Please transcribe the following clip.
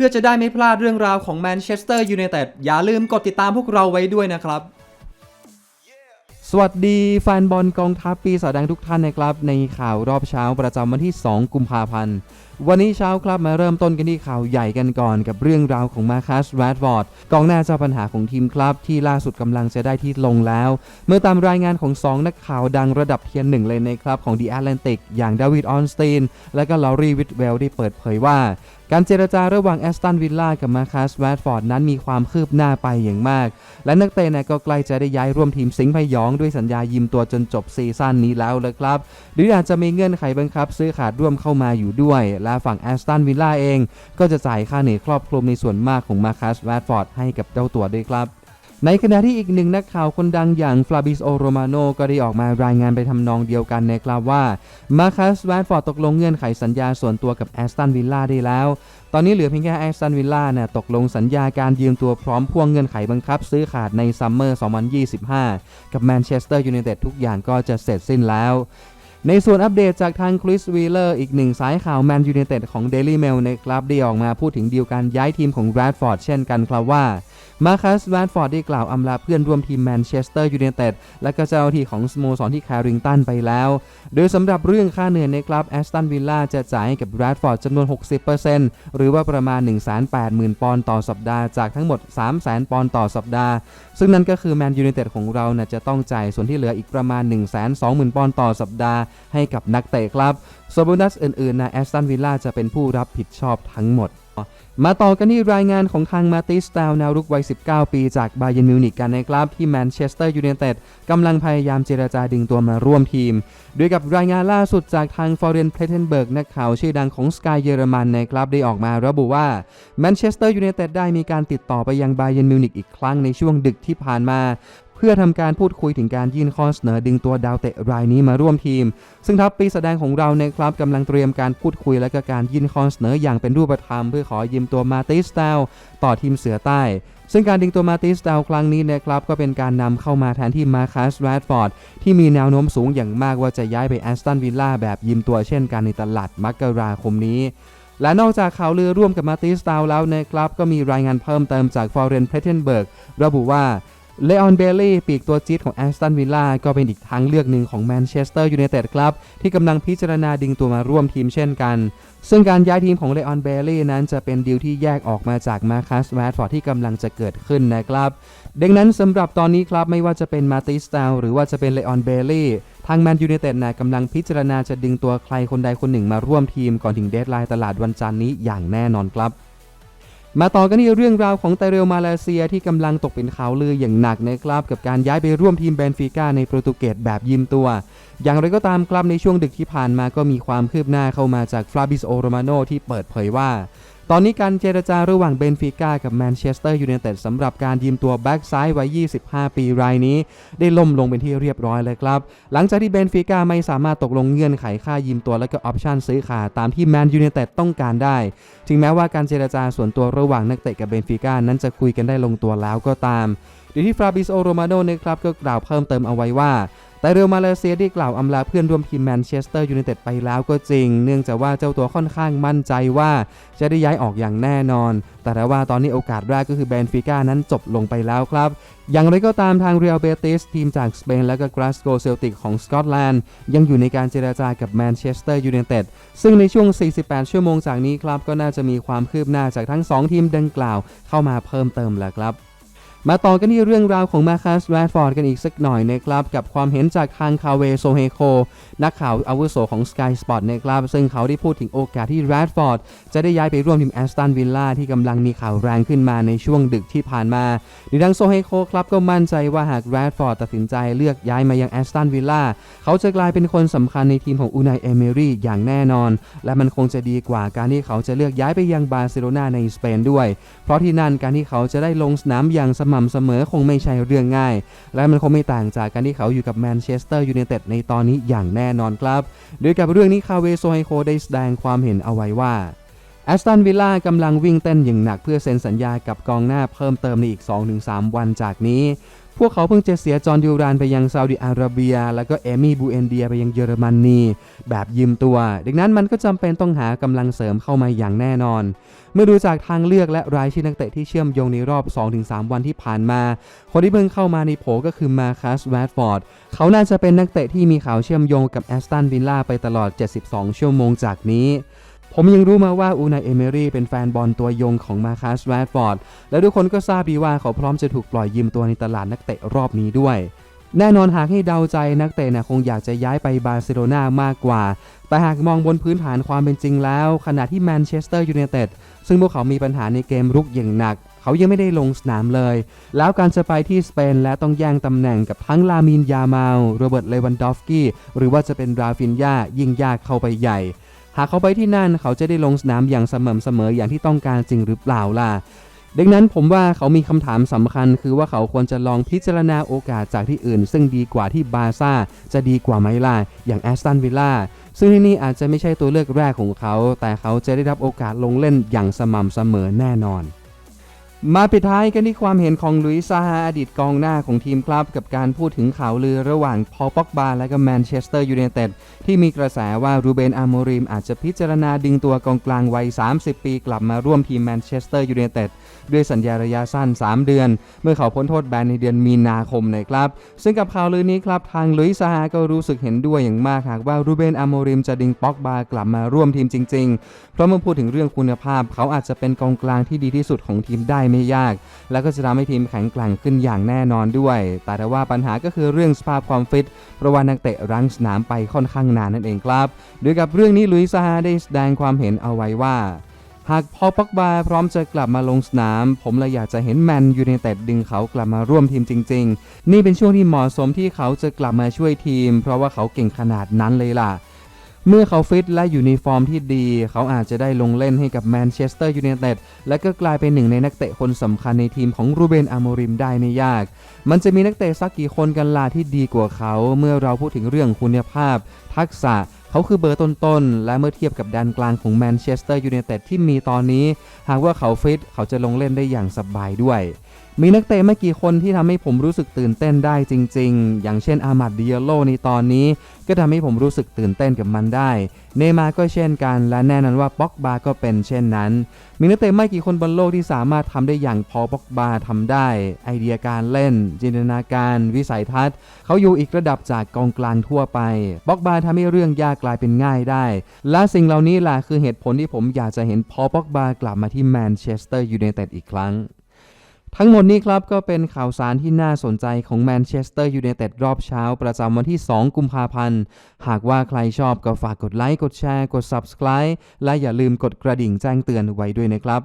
พื่อจะได้ไม่พลาดเรื่องราวของแมนเชสเตอร์ยูไนเต็ดอย่าลืมกดติดตามพวกเราไว้ด้วยนะครับ สวัสดีแฟนบอลกองทัพปีศาจแดงทุกท่านนะครับ ในข่าวรอบเช้าประจำวันที่ 2 กุมภาพันธ์ วันนี้เช้าครับมาเริ่มต้นกันที่ข่าวใหญ่กันก่อนกับเรื่องราวของมาคัสแรดฟอร์ดกองหน้าเจ้าปัญหาของทีมครับ ที่ล่าสุดกำลังจะได้ที่ลงแล้ว เมื่อตามรายงานของ 2 นักข่าวดังระดับเทียนหนึ่งเลยในครับ ของ The Atlantic อย่างดาวิดออนสตีนและก็ลอรีวิทเวลได้เปิดเผยว่าการเจรจาระหว่างแอสตันวิลล่ากับมาคัสแรดฟอร์ดนั้นมีความคืบหน้าไปอย่างมาก และนักเตะนี่ยก็ใกล้จะได้ย้ายร่วมทีมสิงห์พยองด้วยสัญญายืมตัวจนจบซีซั่นนี้แล้วเลยครับ หรืออาจจะมีเงื่อนไขบังคับซื้อขาดร่วมเข้ามาอยู่ด้วยและฝั่งแอสตันวิลล่าเอง ก็จะจ่ายค่าเหนื่อยครอบคลุมในส่วนมากของมาคัสแรดฟอร์ดให้กับเจ้าตัวด้วยครับในขณะที่อีกหนึ่งนักข่าวคนดังอย่างฟลาบิสโอโรมาโนก็ได้ออกมารายงานไปทำนองเดียวกันนะครับว่ามาคัสแรดฟอร์ดตกลงเงื่อนไขสัญญาส่วนตัวกับแอสตันวิลล่าได้แล้ว ตอนนี้เหลือเพียงแค่แอสตันวิลล่าเนี่ยตกลงสัญญาการยืมตัวพร้อมพ่วงเงื่อนไขบังคับ ซื้อขาดในซัมเมอร์ 2025 กับแมนเชสเตอร์ยูไนเต็ดทุกอย่างก็จะเสร็จสิ้นแล้ว ในส่วนอัปเดตจากทางคริสวีเลอร์อีกหนึ่งสายข่าวแมนยูไนเต็ดของ Daily Mail นะครับได้ออกมาพูดถึงดีลการย้ายทีมของแรดฟอร์ดเช่นกันครับว่ามาคัสแรดฟอร์ดได้กล่าวอำลาเพื่อนร่วมทีมแมนเชสเตอร์ยูไนเต็ดและก็เจ้าที่ของสโมสรที่แคริงตันไปแล้ว โดยสำหรับเรื่องค่าเหนื่อยในคลับแอสตันวิลล่าจะจ่ายให้กับแรดฟอร์ดจำนวน 60%หรือว่าประมาณ 180,000 ปอนด์ต่อสัปดาห์จากทั้งหมด 300,000 ปอนด์ต่อสัปดาห์ ซึ่งนั่นก็คือแมนยูไนเต็ดของเรานะจะต้องจ่ายส่วนที่เหลืออีกประมาณ 120,000 ปอนด์ต่อสัปดาห์ให้กับนักเตะครับส่วนโบนัสอื่นๆนะแอสตันวิลล่าจะเป็นผู้รับผิดชอบทั้งหมด มาต่อกันที่รายงานของทางมาติสตาวแนวรุกวัย 19 ปีจากบาเยนมิวนิกกันนะครับ ที่แมนเชสเตอร์ยูไนเต็ดกำลังพยายามเจรจาดึงตัวมาร่วมทีม ด้วยกับรายงานล่าสุดจากทางฟอร์เรนเพลเทนเบิร์กนักข่าวชื่อดังของสกายเยอรมันนะครับได้ออกมาระบุว่าแมนเชสเตอร์ยูไนเต็ดได้มีการติดต่อไปยังบาเยนมิวนิกอีกครั้งในช่วงดึกที่ผ่านมา เพื่อทำการพูดคุยถึงการยื่นข้อเสนอดึงตัวดาวเตะรายนี้มาร่วมทีม ซึ่งทัพปีแสดงของเราในครับกำลังเตรียมการพูดคุยและก็การยื่นข้อเสนออย่างเป็นรูปธรรม เพื่อขอยืมตัวมาติสตาลต่อทีมเสือใต้ ซึ่งการดึงตัวมาติสตาลครั้งนี้นะครับก็เป็นการนำเข้ามาแทนที่มาคัสแรดฟอร์ดที่มีแนวโน้มสูงอย่างมากว่าจะย้ายไปแอสตันวิลล่าแบบยืมตัวเช่นกันในตลาดมกราคมนี้และนอกจากข่าวลือร่วมกับมาติสตาลแล้วนะครับ ก็มีรายงานเพิ่มเติมจากฟอร์เรนเพลเทนเบิร์กระบุว่า เลออนเบลลี่ปีกตัวจี๊ดของแอสตันวิลล่าก็เป็นอีกทางเลือกหนึ่งของแมนเชสเตอร์ยูไนเต็ดครับ ที่กำลังพิจารณาดึงตัวมาร่วมทีมเช่นกัน ซึ่งการย้ายทีมของเลออนเบลลี่นั้นจะเป็นดีลที่แยกออกมาจากมาคัสแรดฟอร์ดที่กำลังจะเกิดขึ้นนะครับดังนั้นสำหรับตอนนี้ครับไม่ว่าจะเป็นมาติสตาลหรือว่าจะเป็นเลออนเบลลี่ทางแมนยูไนเต็ดนะกำลังพิจารณาจะดึงตัวใครคนใดคนหนึ่งมาร่วมทีมก่อนถึงเดทไลน์ตลาดวันจันทร์นี้อย่างแน่นอนครับ มาต่อกันที่เรื่องราวของไตเรลมาเลเซียที่กำลังตกเป็นข่าวลืออย่างหนักนะครับกับการย้ายไปร่วมทีมเบนฟิก้าในโปรตุเกสแบบยืมตัว อย่างไรก็ตามครับในช่วงดึกที่ผ่านมาก็มีความคืบหน้าเข้ามาจากฟลาบิสโอโรมาโนที่เปิดเผยว่า ตอนนี้การเจรจาระหว่างเบนฟิก้ากับแมนเชสเตอร์ยูไนเต็ดสำหรับการยืมตัวแบ็กซ้ายวัย 25 ปีรายนี้ ได้ล่มลงเป็นที่เรียบร้อยเลยครับ หลังจากที่เบนฟิก้าไม่สามารถตกลงเงื่อนไขค่ายืมตัวและก็ออปชั่นซื้อขาดตามที่แมนยูไนเต็ดต้องการได้ ถึงแม้ว่าการเจรจาส่วนตัวระหว่างนักเตะกับเบนฟิก้านั้นจะคุยกันได้ลงตัวแล้วก็ตามโดยที่ฟราบิสโอโรมาโนนะครับก็กล่าวเพิ่มเติมเอาไว้ว่า แต่เรอัลมาเลเซียได้กล่าวอำลาเพื่อนร่วมทีมแมนเชสเตอร์ยูไนเต็ดไปแล้วก็จริง เนื่องจากว่าเจ้าตัวค่อนข้างมั่นใจว่าจะได้ย้ายออกอย่างแน่นอน แต่ว่าตอนนี้โอกาสแรกก็คือเบนฟิก้านั้นจบลงไปแล้วครับ อย่างไรก็ตามทางเรอัลเบติสทีมจากสเปนและก็กราสโกเซลติกของสกอตแลนด์ยังอยู่ในการเจราจากับแมนเชสเตอร์ยูไนเต็ดซึ่งในช่วง 48 ชั่วโมงจากนี้ครับก็น่าจะมีความคืบหน้าจากทั้ง 2 ทีมดังกล่าวเข้ามาเพิ่มเติมแล้วครับ มาต่อกันที่เรื่องราวของมาคัสแรดฟอร์ดกันอีกสักหน่อยนะครับ กับความเห็นจากทางคาเวโซเฮโค นักข่าวอาวุโสของ Sky Sport นะครับ ซึ่งเขาได้พูดถึงโอกาสที่แรดฟอร์ดจะได้ย้ายไปร่วมทีมแอสตันวิลล่าที่กำลังมีข่าวแรงขึ้นมาในช่วงดึกที่ผ่านมาในดังโซเฮโคครับก็มั่นใจว่าหากแรดฟอร์ดตัดสินใจเลือกย้ายมายังแอสตันวิลล่าเขาจะกลายเป็นคนสำคัญในทีมของอูนายเอเมรี่อย่างแน่นอน และมันคงจะดีกว่าการที่เขาจะเลือกย้ายไปยังบาร์เซโลนาในสเปนด้วย เพราะที่นั่นการที่เขาจะได้ลงสนามอย่างสม่ำเสมอคงไม่ใช่เรื่องง่าย และมันคงไม่ต่างจากการที่เขาอยู่กับแมนเชสเตอร์ยูไนเต็ดในตอนนี้อย่างแน่นอนครับ โดยกับเรื่องนี้คาเวโซไฮโคได้แสดงความเห็นเอาไว้ว่าแอสตันวิลล่ากำลังวิ่งเต้นอย่างหนักเพื่อเซ็นสัญญากับกองหน้าเพิ่มเติมในอีก 2-3 วันจากนี้ พวกเขาเพิ่งจะเสียจอห์นดิวรานไปยังซาอุดิอาระเบีย แล้วก็เอมี่บูเอนเดียไปยังเยอรมนีแบบยืมตัว ดังนั้นมันก็จำเป็นต้องหากำลังเสริมเข้ามาอย่างแน่นอน เมื่อดูจากทางเลือกและรายชื่อนักเตะที่เชื่อมโยงในรอบ 2-3 วันที่ผ่านมา คนที่เพิ่งเข้ามาในโผก็คือมาคัสแวดฟอร์ดเขาน่าจะเป็นนักเตะที่มีข่าวเชื่อมโยงกับแอสตันวิลล่าไปตลอด 72 ชั่วโมงจากนี้ ผมยังรู้มาว่าอูนายเอเมรี่เป็นแฟนบอลตัวยงของมาคัสแวดฟอร์ด และทุกคนก็ทราบดีว่าเขาพร้อมจะถูกปล่อยยืมตัวในตลาดนักเตะรอบนี้ด้วย แน่นอนหากให้เดาใจนักเตะนะคงอยากจะย้ายไปบาร์เซโลนามากกว่า แต่หากมองบนพื้นฐานความเป็นจริงแล้ว ขณะที่แมนเชสเตอร์ยูไนเต็ดซึ่งพวกเขามีปัญหาในเกมรุกอย่างหนัก เขายังไม่ได้ลงสนามเลย แล้วการจะไปที่สเปนและต้องแย่งตำแหน่งกับทั้งลามินยามาลโรเบิร์ตเลวันดอฟกี้หรือว่าจะเป็นราฟินยายิ่งยากเข้าไปใหญ่ หากเขาไปที่นั่นเขาจะได้ลงสนามอย่างสม่ำเสมออย่างที่ต้องการจริงหรือเปล่าล่ะดังนั้นผมว่าเขามีคำถามสำคัญ คือว่าเขาควรจะลองพิจารณาโอกาสจากที่อื่น ซึ่งดีกว่าที่บาร์ซ่าจะดีกว่าไหมล่ะอย่างแอสตันวิลล่าซึ่งที่นี่อาจจะไม่ใช่ตัวเลือกแรกของเขา แต่เขาจะได้รับโอกาสลงเล่นอย่างสม่ำเสมอแน่นอน มาปิดท้ายกันที่ความเห็นของลุยซาฮาอดีตกองหน้าของทีมครับ กับการพูดถึงข่าวลือระหว่างพอป็อกบาและก็แมนเชสเตอร์ยูไนเต็ดที่มีกระแสว่ารูเบนอาโมริมอาจจะพิจารณาดึงตัวกองกลางวัย 30 ปีกลับมาร่วมทีมแมนเชสเตอร์ยูไนเต็ดด้วยสัญญาระยะสั้น 3 เดือน เมื่อเขาพ้นโทษแบนในเดือนมีนาคมนะครับ ซึ่งกับข่าวลือนี้ครับทางลุยซาฮาก็รู้สึกเห็นด้วยอย่างมากหากว่ารูเบนอาโมริมจะดึงป็อกบากลับมาร่วมทีมจริง ๆ เพราะเมื่อพูดถึงเรื่องคุณภาพ เขาอาจจะเป็นกองกลางที่ดีที่สุดของทีมได้ไม่ยาก แล้วก็จะทำให้ทีมแข็งแกร่งขึ้นอย่างแน่นอนด้วย แต่ถ้าว่าปัญหาก็คือเรื่องสภาพความฟิตเพราะว่านักเตะรั้งสนามไปค่อนข้างนานนั่นเองครับโดยกับเรื่องนี้ลุยซาฮาได้แสดงความเห็นเอาไว้ว่าหากพอปักบาพร้อมจะกลับมาลงสนาม ผมเลยอยากจะเห็นแมนยูไนเต็ดดึงเขากลับมาร่วมทีมจริง ๆ นี่เป็นช่วงที่เหมาะสมที่เขาจะกลับมาช่วยทีม เพราะว่าเขาเก่งขนาดนั้นเลยล่ะ เมื่อเขาฟิตและอยู่ในฟอร์มที่ดี เขาอาจจะได้ลงเล่นให้กับแมนเชสเตอร์ยูไนเต็ดและก็กลายเป็นหนึ่งในนักเตะคนสำคัญในทีมของรูเบนอาโมริมได้ไม่ยาก มันจะมีนักเตะสักกี่คนกันล่ะที่ดีกว่าเขา เมื่อเราพูดถึงเรื่องคุณภาพ ทักษะเขาคือเบอร์ต้นๆ และเมื่อเทียบกับแดนกลางของแมนเชสเตอร์ยูไนเต็ดที่มีตอนนี้ หากว่าเขาฟิตเขาจะลงเล่นได้อย่างสบายด้วย มีนักเตะไม่กี่คนที่ทำให้ผมรู้สึกตื่นเต้นได้จริง ๆ อย่างเช่นอามัดดิเยโลในตอนนี้ ก็ทำให้ผมรู้สึกตื่นเต้นกับมันได้ เนมาก็เช่นกัน และแน่นอนว่าป็อกบาก็เป็นเช่นนั้น มีนักเตะไม่กี่คนบนโลกที่สามารถทำได้อย่างพอป็อกบาทำได้ ไอเดียการเล่น จินตนาการ วิสัยทัศน์ เขาอยู่อีกระดับจากกองกลางทั่วไปป็อกบาทำให้เรื่องยากกลายเป็นง่ายได้ และสิ่งเหล่านี้แหละคือเหตุผลที่ผมอยากจะเห็นพอป็อกบากลับมาที่แมนเชสเตอร์ยูไนเต็ดอีกครั้ง ทั้งหมดนี้ครับก็เป็นข่าวสารที่น่าสนใจของแมนเชสเตอร์ยูไนเต็ดรอบเช้า ประจำวันที่ 2 กุมภาพันธ์ หากว่าใครชอบก็ฝากกดไลค์ กดแชร์ กด Subscribe และอย่าลืมกดกระดิ่งแจ้งเตือนไว้ด้วยนะครับ